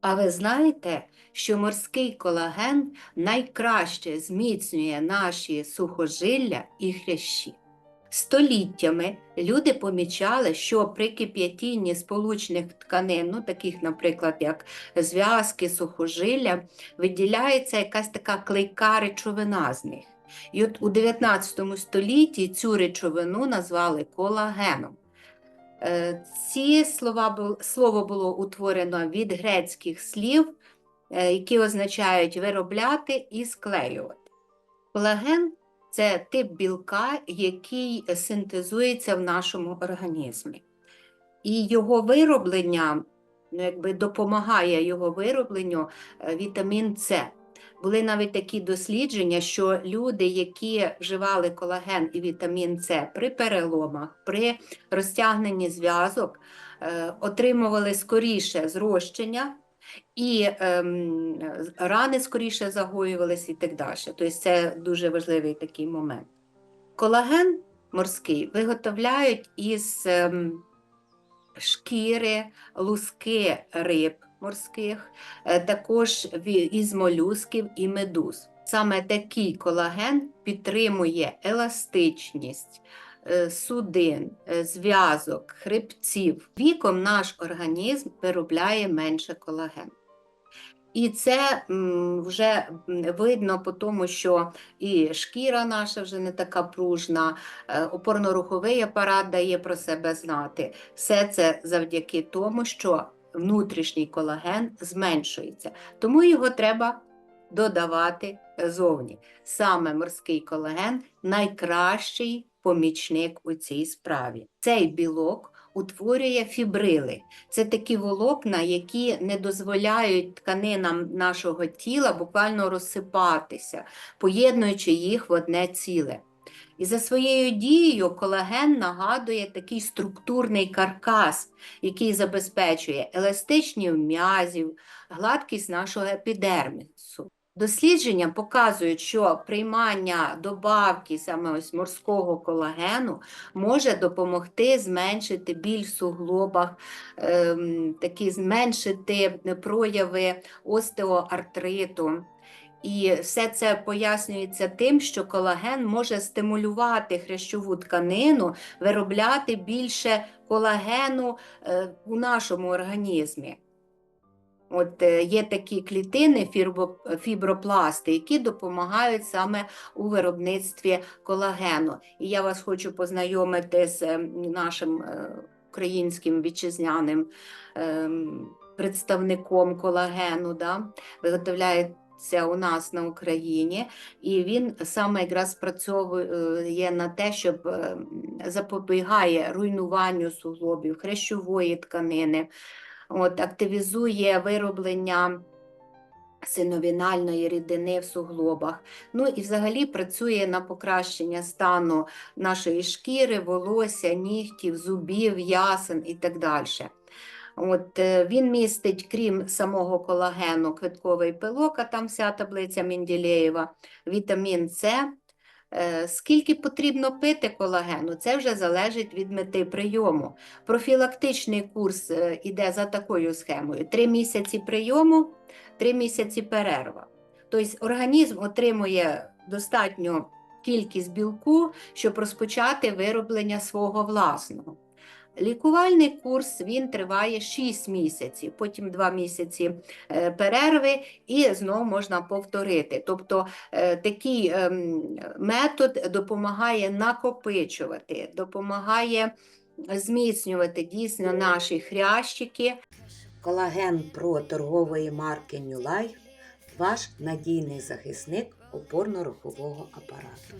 А ви знаєте, що морський колаген найкраще зміцнює наші сухожилля і хрящі? Століттями люди помічали, що при кип'ятінні сполучних тканин, ну таких, наприклад, як зв'язки, сухожилля, виділяється якась така клейка речовина з них. І от у 19 столітті цю речовину назвали колагеном. Е, Ці слова слово було утворено від грецьких слів, е, які означають виробляти і склеювати. Колаген це тип білка, який синтезується в нашому організмі. І його вироблення, ну, якби допомагає його виробленню е, вітамін С. Були навіть такі дослідження, що люди, які вживали колаген і вітамін С при переломах, при розтягненні зв'язок, е, отримували скоріше зрощення, і ем, рани скоріше загоювались і так далі. Тобто це дуже важливий такий момент. Колаген морський виготовляють із ем, шкіри, луски риб морських, е, також із молюсків і медуз. Саме такий колаген підтримує еластичність е, судин, е, зв'язок, хребців. Віком наш організм виробляє менше колагену. І це вже видно по тому, що і шкіра наша вже не така пружна, опорно-руховий апарат дає про себе знати. Все це завдяки тому, що внутрішній колаген зменшується. Тому його треба додавати зовні. Саме морський колаген найкращий помічник у цій справі. Цей білок утворює фібрили. Це такі волокна, які не дозволяють тканинам нашого тіла буквально розсипатися, поєднуючи їх в одне ціле. І за своєю дією колаген нагадує такий структурний каркас, який забезпечує еластичність м'язів, гладкість нашого епідермісу. Дослідження показують, що приймання добавки саме ось морського колагену може допомогти зменшити біль в суглобах, ем, такі зменшити прояви остеоартриту. І все це пояснюється тим, що колаген може стимулювати хрящову тканину, виробляти більше колагену е, у нашому організмі. От е, є такі клітини, фібропласти, які допомагають саме у виробництві колагену. І я вас хочу познайомити з е, нашим е, українським вітчизняним ем, представником колагену. Да? Виготовляється у нас на Україні, і він саме якраз працьовує на те, щоб е, запобігає руйнуванню суглобів, хрящової тканини от, активізує вироблення синовінальної рідини в суглобах. Ну і взагалі працює на покращення стану нашої шкіри, волосся, нігтів, зубів, ясен і так далі. От, е, він містить, крім самого колагену, квитковий пилок, а там вся таблиця Менділеєва, вітамін С. Е, Скільки потрібно пити колагену, це вже залежить від мети прийому. Профілактичний курс е, іде за такою схемою: 3 місяці прийому, 3 місяці перерва. Тобто організм отримує достатню кількість білку, щоб розпочати вироблення свого власного. Лікувальний курс він триває 6 місяців, потім 2 місяці е, перерви і знову можна повторити. Тобто е, такий ем, метод допомагає накопичувати, допомагає зміцнювати дійсно наші хрящики. Колаген про торгової марки New Life – ваш надійний захисник опорно-рухового апарату.